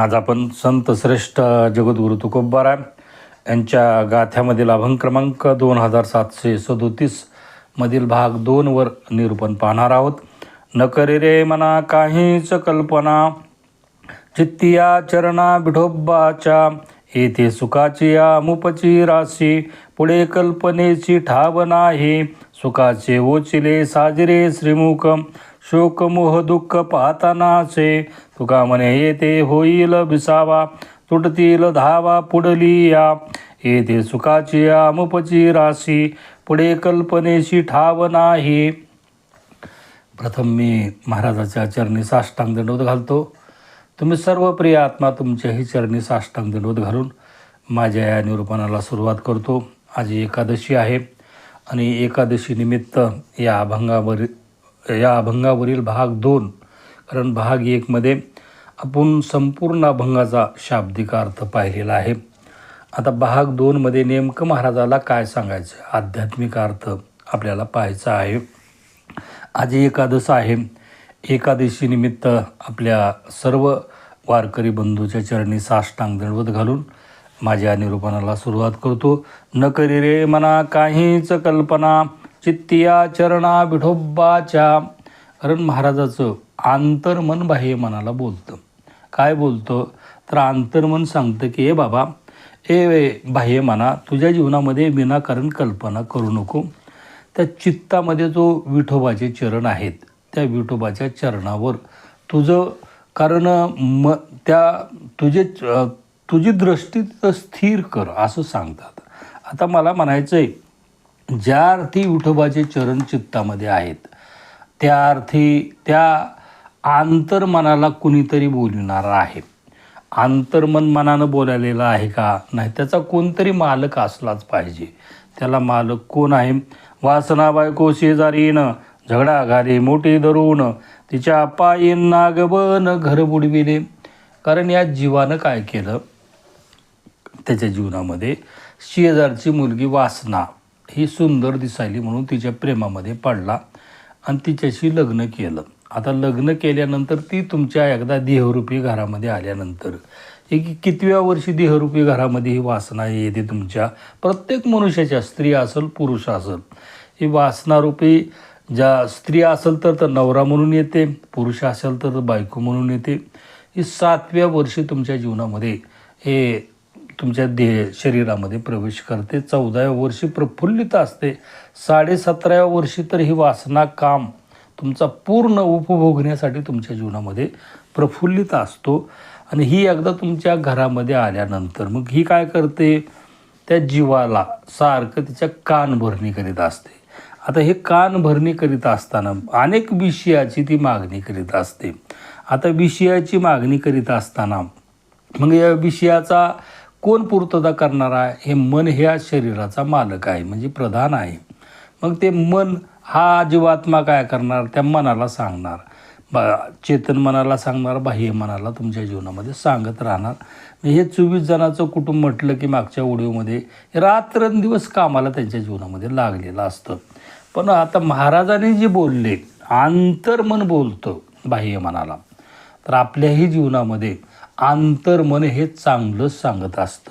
आज आपण संत श्रेष्ठ जगद्गुरु तुकोबारा यांच्या गाथ्यामधील अभंग क्रमांक दोन हजार सातशे सदोतीसमधील भाग दोनवर निरूपण पाहणार आहोत. न करे रे मना काहीच कल्पना चित्तिया चरणा विठोबाच्या येथे सुखाची मुपची राशी पुढे कल्पनेची ठाव नाही सुखाचे ओचिले साजरे श्रीमुख शोक मोह दुःख पाहतानाचे तुका म्हणे येते होईल बिसावा तुटतील धावा पुढली या येथे सुखाची या मुपची राशी पुढे कल्पनेची ठाव नाही. प्रथम मी महाराजाच्या चरणी साष्टांग दंडवत घालतो. तुम्ही सर्व प्रिय आत्मा तुमच्याही चरणी साष्टांग दंडवत घालून माझ्या या निरूपणाला सुरुवात करतो. आज एकादशी आहे आणि एकादशी निमित्त या अभंगावर या अभंगावरील भाग दोन कारण भाग एकमध्ये आपण संपूर्ण अभंगाचा शाब्दिक अर्थ पाहिलेला आहे. आता भाग दोनमध्ये नेमकं महाराजाला काय सांगायचं? आध्यात्मिक अर्थ आपल्याला पाहायचा आहे. आज एकादश आहे. एकादशीनिमित्त आपल्या सर्व वारकरी बंधूच्या चरणी साष्टांग दंडवत घालून माझ्या निरूपणाला सुरुवात करतो. न करी रे मना काहीच कल्पना. चित्तिया चरणा विठोबाच्या कारण महाराजाचं आंतरमन बाह्य मनाला बोलतं. काय बोलतं? तर आंतरमन सांगतं की ए बाबा ए बाह्य मना तुझ्या जीवनामध्ये विनाकारण कल्पना करू नको. त्या चित्तामध्ये जो विठोबाचे चरण आहेत त्या विठोबाच्या चरणावर तुझं कारण म त्या तुझे तुझी दृष्टी स्थिर कर असं सांगतात. आता मला म्हणायचं आहे ज्या अर्थी विठोबाचे चरण चित्तामध्ये आहेत त्या अर्थी त्या आंतरमनाला कुणीतरी बोलणार आहे. आंतरमन मनानं बोलायलेलं आहे का? नाही त्याचा कोणतरी मालक असलाच पाहिजे. त्याला मालक कोण आहे? वासना बायको शेजारीनं झगडा घाले मोठे धरून तिच्या पायीन नागबन घर बुडविले. कारण या जीवानं काय केलं? त्याच्या जीवनामध्ये शेजारची मुलगी वासना ही सुंदर दिसायली म्हणून तिच्या प्रेमामध्ये पडला आणि तिच्याशी लग्न केलं. आता लग्न केल्यानंतर ती तुमच्या एकदा देहरूपी घरामध्ये आल्यानंतर एक कितव्या वर्षी देहरूपी घरामध्ये ही वासना येते तुमच्या? प्रत्येक मनुष्याच्या स्त्री असेल पुरुष असेल. ही वासनारूपी ज्या स्त्री असेल तर तर नवरा म्हणून येते पुरुष असेल तर बायको म्हणून येते. ही सातव्या वर्षी तुमच्या जीवनामध्ये हे तुमच्या देह शरीरामध्ये प्रवेश करते. चौदाव्या वर्षी प्रफुल्लित असते. साडेसतराव्या वर्षी तर ही वासना काम तुमचा पूर्ण उपभोगण्यासाठी तुमच्या जीवनामध्ये प्रफुल्लित असतो. आणि ही एकदा तुमच्या घरामध्ये आल्यानंतर मग ही काय करते? त्या जीवाला सारखं तिच्या कान भरणी करीत असते. आता हे कान भरणी करीत असताना अनेक विषयाची ती मागणी करीत असते. आता विषयाची मागणी करीत असताना मग या विषयाचा कोण पूर्तता करणार आहे? हे मन ह्या शरीराचा मालक आहे म्हणजे प्रधान आहे. मग ते मन हा जीवात्मा काय करणार? त्या मनाला सांगणार. बा चेतन मनाला सांगणार बाह्य मनाला तुमच्या जीवनामध्ये सांगत राहणार. हे चोवीस जणांचं कुटुंब म्हटलं की मागच्या ओडिओमध्ये रात्रंदिवस कामाला त्यांच्या जीवनामध्ये लागलेलं असतं. पण आता महाराजांनी जे बोलले आंतरमन बोलतं बाह्य मनाला. तर आपल्याही जीवनामध्ये आंतरमन हे चांगलंच सांगत असतं.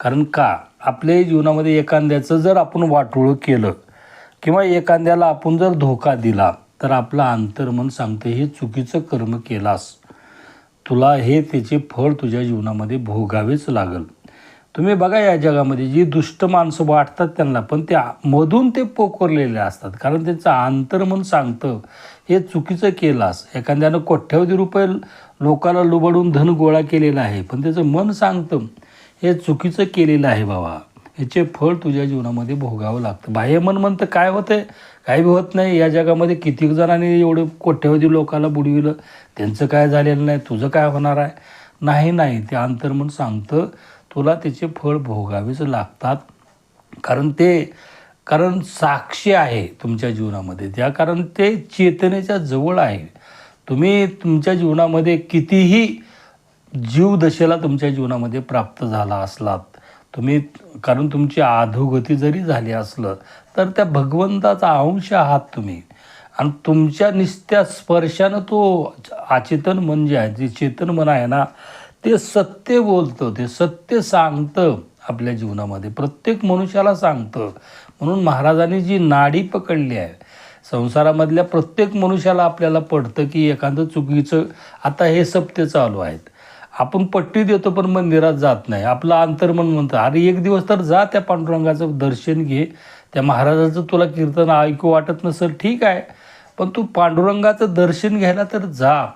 कारण का? आपल्या जीवनामध्ये एखाद्याचं जर आपण वाटोळं केलं किंवा एखाद्याला आपण जर धोका दिला तर आपलं अंतर्मन सांगतं हे चुकीचं कर्म केलास. तुला हे त्याचे फळ तुझ्या जीवनामध्ये भोगावेच लागल. तुम्ही बघा या जगामध्ये जी दुष्ट माणसं वाटतात त्यांना पण त्या मधून ते पोखरलेले असतात. कारण त्यांचं अंतर्मन सांगतं हे चुकीचं केलास. एखाद्यानं कोट्यावधी रुपये लोकाला लुबाडून धन गोळा केलेलं आहे. पण त्याचं मन सांगतं हे चुकीचं केलेलं आहे बाबा. याचे फळ तुझ्या जीवनामध्ये भोगावं लागतं. बाह्य मन म्हणतं काय होतंय? काही होत नाही. या जगामध्ये कितीक जणांनी एवढं कोट्यवधी लोकाला बुडविलं? त्यांचं काय झालेलं नाही? तुझं काय होणार आहे? नाही नाही. ते अंतर्मन सांगतं तुला त्याचे फळ भोगावेच लागतात. कारण ते कारण साक्षी आहे तुमच्या जीवनामध्ये. त्या कारण ते चेतनेच्या जवळ आहे. तुम्ही तुमच्या जीवनामध्ये कितीही जीवदशेला तुमच्या जीवनामध्ये प्राप्त झाला असलात तुम्ही कारण तुमची अधोगती जरी झाली असलं तर त्या भगवंताचा अंश आहात तुम्ही. आणि तुमच्या निस्त्या स्पर्शानं तो अचेतन मन जे आहे जे चेतन मन आहे ना ते सत्य बोलतं ते सत्य सांगतं आपल्या जीवनामध्ये. प्रत्येक मनुष्याला सांगतं. म्हणून महाराजांनी जी नाडी पकडली आहे संसारामधल्या प्रत्येक मनुष्याला आपल्याला पडतं की एखादं चुकीचं आता हे सत्य चालू आहेत. आपण पट्टी देतो पण मंदिरात जात नाही. आपलं अंतर्मन म्हणतं अरे एक दिवस तर जा त्या पांडुरंगाचं दर्शन घे. त्या महाराजाचं तुला कीर्तन ऐकू वाटत नसेल ठीक आहे. पण तू पांडुरंगाचं दर्शन घ्यायला तर जा.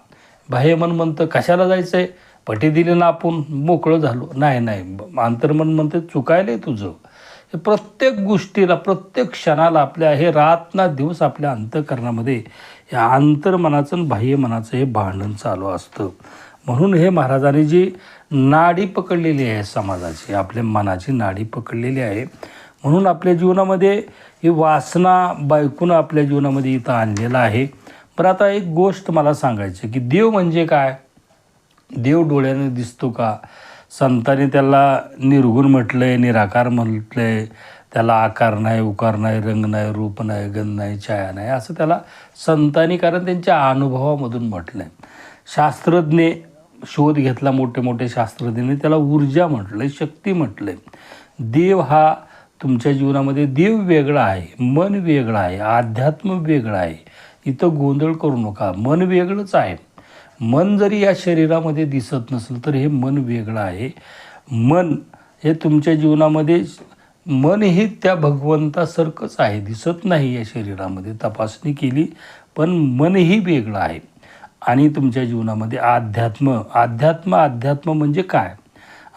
बाह्यमन म्हणतं कशाला जायचं आहे पटी दिली ना आपण मोकळं झालो. नाही नाही. अंतर्मन म्हणतं चुकायला आहे तुझं. प्रत्येक गोष्टीला प्रत्येक क्षणाला आपल्या हे रात ना दिवस आपल्या अंतकरणामध्ये या आंतरमनाचं आणि बाह्यमनाचं हे भांडण चालू असतं. म्हणून हे महाराजांनी जी नाडी पकडलेली आहे समाजाची आपल्या मनाची नाडी पकडलेली आहे म्हणून आपल्या जीवनामध्ये ही वासना बायकून आपल्या जीवनामध्ये इथं आणलेलं आहे. पण आता एक गोष्ट मला सांगायची की देव म्हणजे काय? देव डोळ्याने दिसतो का? संतांनी त्याला निर्गुण म्हटलंय निराकार म्हटलंय. त्याला आकार नाही उकार नाही रंग नाही रूप नाही गंध नाही छाया नाही असं त्याला संतांनी कारण त्यांच्या अनुभवामधून म्हटलंय. शास्त्रज्ञ शोध घेतला मोठे मोठे शास्त्रज्ञांनी त्याला ऊर्जा म्हटलंय शक्ती म्हटलंय. देव हा तुमच्या जीवनामध्ये देव वेगळा आहे मन वेगळं आहे अध्यात्म वेगळं आहे. इथं गोंधळ करू नका मन वेगळंच आहे. मन जरी या शरीरामध्ये दिसत नसेल तर हे मन वेगळं आहे. मन हे तुमच्या जीवनामध्ये मन हे त्या भगवंतासारखंच आहे. दिसत नाही या शरीरामध्ये तपासणी केली पण मनही वेगळं आहे. आणि तुमच्या जीवनामध्ये अध्यात्म अध्यात्म अध्यात्म म्हणजे काय?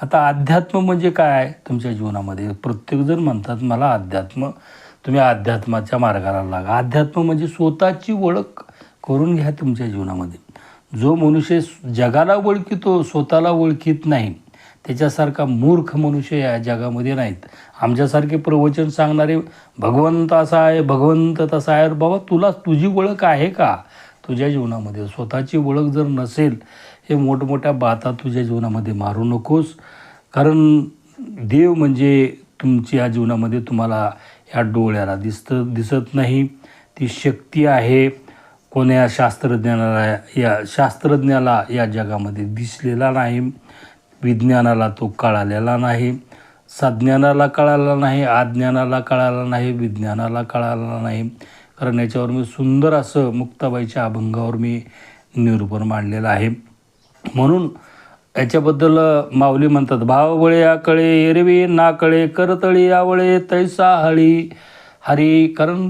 आता अध्यात्म म्हणजे काय? आहे तुमच्या जीवनामध्ये प्रत्येकजण म्हणतात मला अध्यात्म तुम्ही अध्यात्माच्या मार्गाला लागा. अध्यात्म म्हणजे स्वतःची ओळख करून घ्या तुमच्या जीवनामध्ये. जो मनुष्य जगाला ओळखितो स्वतःला ओळखीत नाही त्याच्यासारखा मूर्ख मनुष्य या जगामध्ये नाहीत. आमच्यासारखे प्रवचन सांगणारे भगवंत असा आहे भगवंत तसा आहे. बाबा तुला तुझी ओळख आहे का? तुझ्या जीवनामध्ये. स्वतःची ओळख जर नसेल हे मोठमोठ्या बाता तुझ्या जीवनामध्ये मारू नकोस. कारण देव म्हणजे तुमच्या जीवनामध्ये तुम्हाला या डोळ्याला दिसतं दिसत नाही. ती शक्ती आहे. कोण्या शास्त्रज्ञानाला या शास्त्रज्ञाला या जगामध्ये दिसलेला नाही विज्ञानाला तो कळालेला नाही सज्ञानाला कळाला नाही आज्ञानाला कळाला नाही विज्ञानाला कळाला नाही. कारण याच्यावर मी सुंदर असं मुक्ताबाईच्या अभंगावर मी निरूपण मांडलेलं आहे. म्हणून याच्याबद्दल माऊली म्हणतात भावबळे आकळे एरवी नाकळे करतळी आवळे तैसा हळी हरी कारण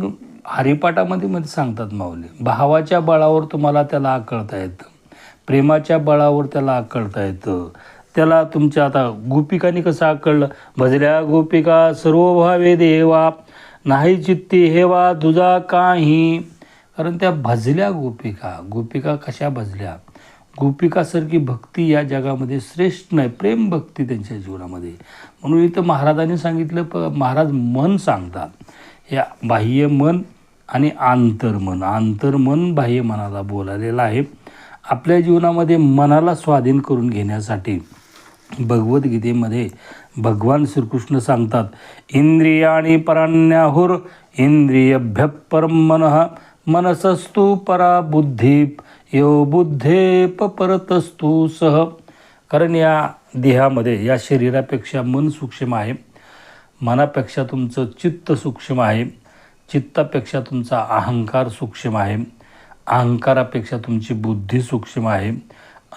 हरिपाठामध्ये मध्ये सांगतात माऊली भावाच्या बळावर तुम्हाला त्याला आकळता येतं प्रेमाच्या बळावर त्याला आकळता येतं. त्याला तुमच्या आता गोपिकाने कसं आकळलं? भजल्या गोपिका सर्व भावे देवा नाही चित्ती हेवा तुझा काही. कारण त्या भजल्या गोपिका गोपिका कशा भजल्या? गोपिकासारखी भक्ती या जगामध्ये श्रेष्ठ नाही प्रेम भक्ती त्यांच्या जीवनामध्ये. म्हणून इथं महाराजांनी सांगितलं प महाराज मन सांगतात. या बाह्य मन आणि आंतरमन आंतरमन बाह्य मनाला बोलालेलं आहे. आपल्या जीवनामध्ये मनाला स्वाधीन करून घेण्यासाठी भगवद्गीतेमध्ये भगवान श्रीकृष्ण सांगतात इंद्रियाणी पराण्याहुर इंद्रियभ्य परम मन मनसस्तु परा बुद्धी यो बुद्धे परतस्तु सह कारण या देहामध्ये या शरीरापेक्षा मन सूक्ष्म आहे. मनापेक्षा तुमचं चित्त सूक्ष्म आहे. चित्तापेक्षा तुमचा अहंकार सूक्ष्म आहे. अहंकारापेक्षा तुमची बुद्धी सूक्ष्म आहे.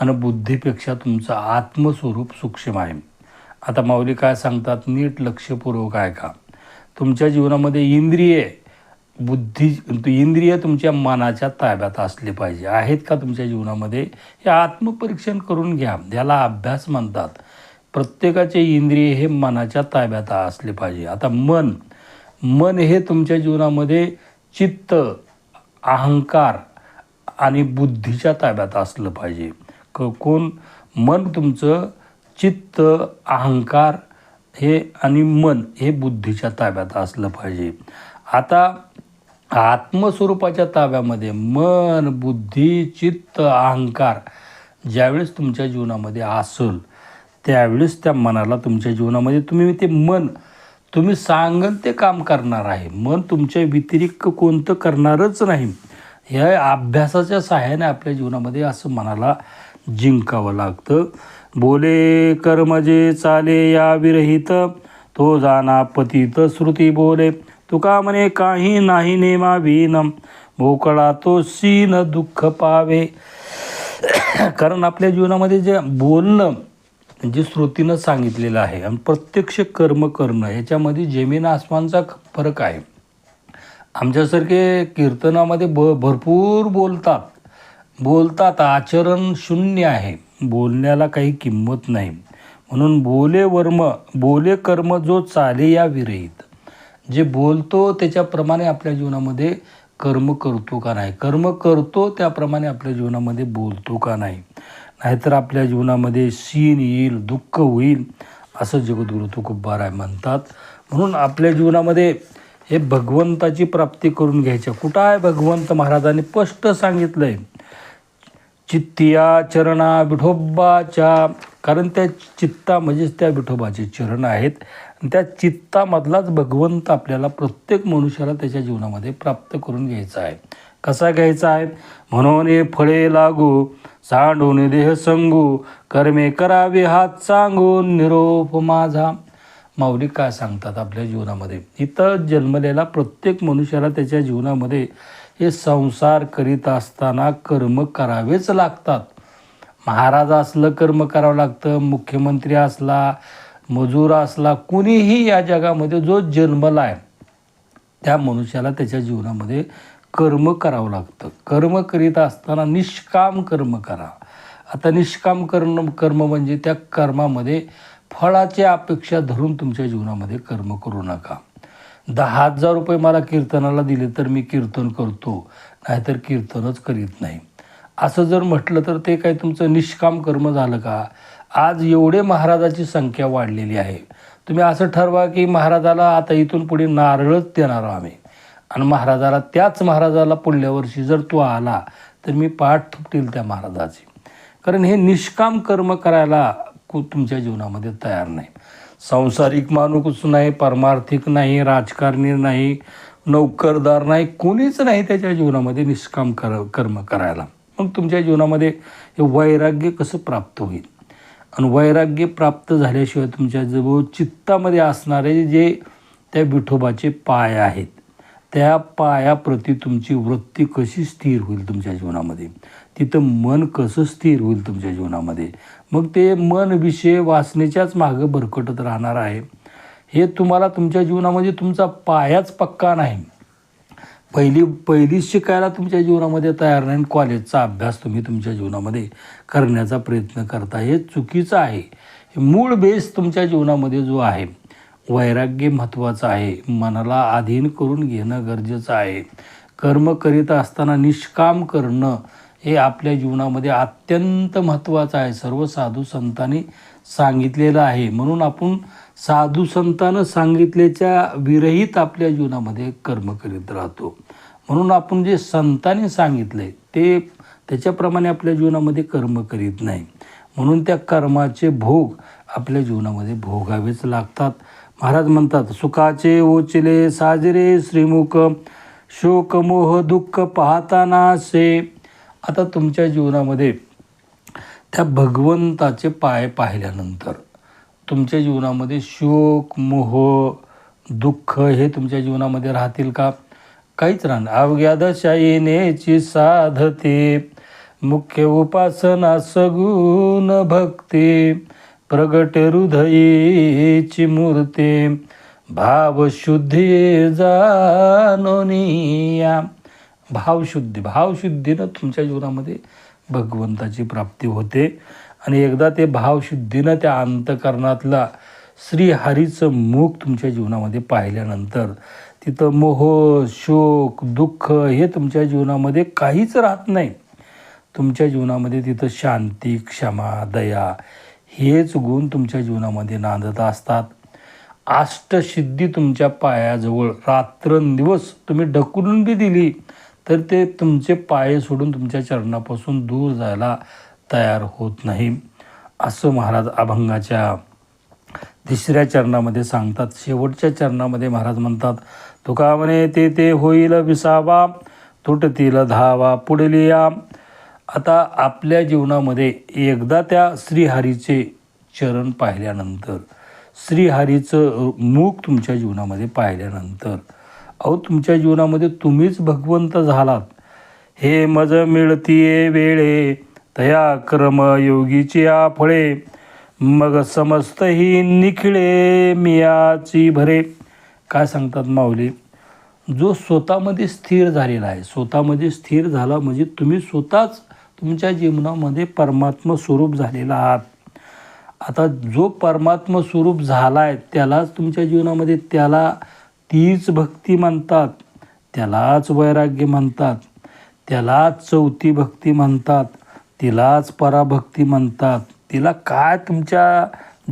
आणि बुद्धीपेक्षा तुमचं आत्मस्वरूप सूक्ष्म आहे. आता माऊली काय सांगतात? नीट लक्षपूर्वक आहे का तुमच्या जीवनामध्ये इंद्रिये बुद्धी इंद्रिय तुमच्या मनाच्या ताब्यात असले पाहिजे. आहेत का तुमच्या जीवनामध्ये? हे आत्मपरीक्षण करून घ्या. याला अभ्यास म्हणतात. प्रत्येकाचे इंद्रिय हे मनाच्या ताब्यात असले पाहिजे. आता मन मन हे तुमच्या जीवनामध्ये चित्त अहंकार आणि बुद्धीच्या ताब्यात असलं पाहिजे. क कोण? मन तुमचं चित्त अहंकार हे आणि मन हे बुद्धीच्या ताब्यात असलं पाहिजे. आता आत्मस्वरूपाच्या ताब्यामध्ये मन बुद्धी चित्त अहंकार ज्यावेळेस तुमच्या जीवनामध्ये असेल त्यावेळेस त्या मनाला तुमच्या जीवनामध्ये तुम्ही ते मन तुम्ही सांगन ते काम करणार आहे. मन तुमच्या व्यतिरिक्त कोणतं करणारच नाही. या अभ्यासाच्या सहाय्याने आपल्या जीवनामध्ये असं मनाला जिंकावं लागतं. बोले कर्म जे चाले या विरहित तो जाना पतित श्रुती बोले. तुका म्हणे काही नाही नेमा विन मोकळा तो सीन दुःख पावे. कारण आपल्या जीवनामध्ये जे बोलणं म्हणजे जे श्रुतीनं सांगितलेलं आहे. आणि प्रत्यक्ष कर्म करणं याच्यामध्ये जमीन आसमानचा फरक आहे. आमच्यासारखे कीर्तनामध्ये ब भरपूर बोलतात. बोलतात आचरण शून्य आहे. बोलण्याला काही किंमत नाही. म्हणून बोले वर्म बोले कर्म जो चाले या विरहित. जे बोलतो त्याच्याप्रमाणे आपल्या जीवनामध्ये कर्म करतो का नाही? कर्म करतो त्याप्रमाणे आपल्या जीवनामध्ये बोलतो का नाही? नाहीतर आपल्या जीवनामध्ये सीन येईल दुःख होईल असं जगद्गुरु तुकोबाराय म्हणतात. म्हणून आपल्या जीवनामध्ये हे भगवंताची प्राप्ती करून घ्यायच्या. कुठं आहे भगवंत महाराजांनी स्पष्ट सांगितलं आहे चित्तिया चरणा विठोबाच्या कारण त्या चित्ता म्हणजेच त्या विठोबाचे चरण आहेत. आणि त्या चित्तामधलाच भगवंत आपल्याला प्रत्येक मनुष्याला त्याच्या जीवनामध्ये प्राप्त करून घ्यायचा आहे. कसा घ्यायचा आहे म्हणून हे फळे लागू सांडून देह संगू कर्मे करावे हात सांगून निरोप माझा. माऊली काय सांगतात आपल्या जीवनामध्ये? इथं जन्मलेला प्रत्येक मनुष्याला त्याच्या जीवनामध्ये हे संसार करीत असताना कर्म करावेच लागतात. महाराज असलं कर्म करावं लागतं मुख्यमंत्री असला मजूर असला कुणीही या जगामध्ये जो जन्मला आहे त्या मनुष्याला त्याच्या जीवनामध्ये कर्म करावं लागतं. कर्म करीत असताना निष्काम कर्म करा. आता निष्काम कर्म कर्म म्हणजे त्या कर्मामध्ये फळाची अपेक्षा धरून तुमच्या जीवनामध्ये कर्म करू नका. दहा हजार रुपये मला कीर्तनाला दिले तर मी कीर्तन करतो नाहीतर कीर्तनच करीत नाही. असं जर म्हटलं तर ते काही तुमचं निष्काम कर्म झालं का? आज एवढे महाराजाची संख्या वाढलेली आहे. तुम्ही असं ठरवा की महाराजाला आता इथून पुढे नारळच देणार आम्ही. आणि महाराजाला त्याच महाराजाला पुढल्या वर्षी जर तो आला तर मी पाठ थुपटील त्या महाराजाची. कारण हे निष्काम कर्म करायला कु तुमच्या जीवनामध्ये तयार नाही. सांसारिक माणूस नाही परमार्थिक नाही राजकारणी नाही नोकरदार नाही कोणीच नाही त्याच्या जीवनामध्ये निष्काम कर कर्म करायला. मग तुमच्या जीवनामध्ये हे वैराग्य कसं प्राप्त होईल? आणि वैराग्य प्राप्त झाल्याशिवाय तुमच्या जवळ चित्तामध्ये असणारे जे त्या विठोबाचे पाय आहेत त्या पायाप्रती तुमची वृत्ती कशी स्थिर होईल तुमच्या जीवनामध्ये? तिथं मन कसं स्थिर होईल तुमच्या जीवनामध्ये? मग ते मन विषय वासनेच्याच मागं भरकटत राहणार आहे. हे तुम्हाला तुमच्या जीवनामध्ये तुमचा पायाच पक्का नाही. पहिली पहिलीच शिकायला तुमच्या जीवनामध्ये तयार नाही कॉलेजचा अभ्यास तुम्ही तुमच्या जीवनामध्ये करण्याचा प्रयत्न करता. हे चुकीचं आहे. मूळ बेस तुमच्या जीवनामध्ये जो आहे वैराग्य महत्त्वाचं आहे. मनाला अधीन करून घेणं गरजेचं आहे. कर्म करीत असताना निष्काम करणं हे आपल्या जीवनामध्ये अत्यंत महत्त्वाचं आहे. सर्व साधू संतांनी सांगितलेलं आहे. म्हणून आपण साधू संतानं सांगितल्याच्या विरहित आपल्या जीवनामध्ये कर्म करीत राहतो. म्हणून आपण जे संतांनी आहे ते त्याच्याप्रमाणे आपल्या जीवनामध्ये कर्म करीत नाही. म्हणून त्या कर्माचे भोग आपल्या जीवनामध्ये भोगावेच लागतात. महाराज म्हणतात सुखाचे ओचले साजरे श्रीमुख शोक मोह दुःख पाहताना से. आता तुमच्या जीवनामध्ये त्या भगवंताचे पाय पाहिल्यानंतर तुमच्या जीवनामध्ये शोक मोह दुःख हे तुमच्या जीवनामध्ये राहतील का? काहीच राहणार. अवघ्यादशाईनेची साधते मुख्य उपासना सगुण भक्ती. प्रगट हृदयीची मूर्ती भावशुद्धी जाणोनिया भावशुद्धी भावशुद्धीनं तुमच्या जीवनामध्ये भगवंताची प्राप्ती होते. आणि एकदा ते भावशुद्धीनं त्या अंतकरणातला श्रीहरीचं मुख तुमच्या जीवनामध्ये पाहिल्यानंतर तिथं मोह शोक दुःख हे तुमच्या जीवनामध्ये काहीच राहत नाही. तुमच्या जीवनामध्ये तिथं शांती क्षमा दया हेच गुण तुमच्या जीवनामध्ये नांदत असतात. अष्टसिद्धी तुमच्या पायाजवळ रात्रंदिवस तुम्ही ढकलून बी दिली तर ते तुमचे पाय सोडून तुमच्या चरणापासून दूर जायला तयार होत नाही. असं महाराज अभंगाच्या तिसऱ्या चरणामध्ये सांगतात. शेवटच्या चरणामध्ये महाराज म्हणतात तुका म्हणे ते ते होईल विसावा तुटतील धावा पुढलिया आता आपल्या जीवनामध्ये एकदा त्या श्रीहरीचे चरण पाहिल्यानंतर श्रीहरीचं मुख तुमच्या जीवनामध्ये पाहिल्यानंतर अहो तुमच्या जीवनामध्ये तुम्हीच भगवंत झालात. हे मज मिळतीये वेळे तया क्रम योगीची या फळे मग समस्त ही निखिळे मियाची भरे. काय सांगतात माऊली? जो स्वतःमध्ये स्थिर झालेला आहे स्वतःमध्ये स्थिर झाला म्हणजे तुम्ही स्वतःच तुमच्या जीवनामध्ये परमात्म स्वरूप झालेला आहात. आता जो परमात्म स्वरूप झाला आहे त्यालाच तुमच्या जीवनामध्ये त्याला तीच भक्ती म्हणतात त्यालाच वैराग्य म्हणतात त्यालाच चौथी भक्ती म्हणतात तिलाच पराभक्ती म्हणतात. तिला काय तुमच्या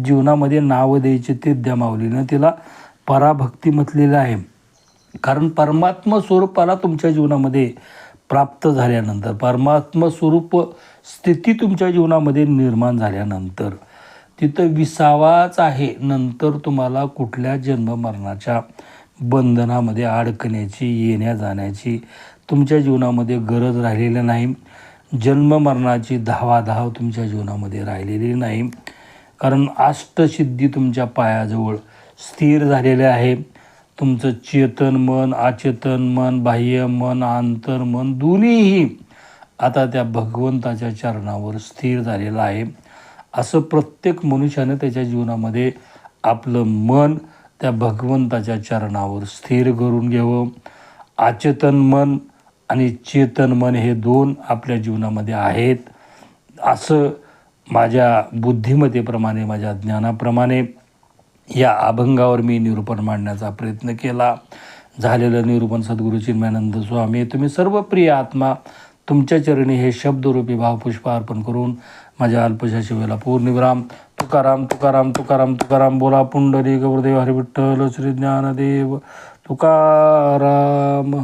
जीवनामध्ये नावं द्यायचे ते द्या माऊलीनं तिला पराभक्ती म्हटलेलं आहे. कारण परमात्मा स्वरूपाला तुमच्या जीवनामध्ये प्राप्त झाल्यानंतर परमात्म स्वरूप स्थिती तुमच्या जीवनामध्ये निर्माण झाल्यानंतर तिथं विसावाच आहे. नंतर तुम्हाला कुठल्या जन्ममरणाच्या बंधनामध्ये अडकण्याची येण्या जाण्याची तुमच्या जीवनामध्ये गरज राहिलेली नाही. जन्म मरणाची धावाधाव तुमच्या जीवनामध्ये राहिलेली नाही. कारण अष्टसिद्धी तुमच्या पायाजवळ स्थिर झालेले आहे. तुमचं चेतन मन अचेतन मन बाह्य मन आंतर मन दोन्हीही आता त्या भगवंताच्या चरणावर स्थिर झालेलं आहे. असं प्रत्येक मनुष्यानं त्याच्या जीवनामध्ये आपलं मन त्या भगवंताच्या चरणावर स्थिर करून घ्यावं. अचेतन मन आणि चेतन मन हे दोन आपल्या जीवनामध्ये आहेत. असं माझ्या बुद्धिमत्तेप्रमाणे माझ्या ज्ञानाप्रमाणे या अभंगावर मी निरूपण मांडण्याचा प्रयत्न केला. झालेलं निरूपण सद्गुरू चिन्मयानंद स्वामी तुम्ही सर्व प्रिय आत्मा तुमच्या चरणी हे शब्दरूपी भावपुष्प अर्पण करून माझ्या अल्पशा शिवेला पूर्णविराम तुकाराम तुकाराम तुकाराम तुकाराम बोला पुंडरी गौरदेव हरिविठ्ठल श्री ज्ञानदेव तुकाराम.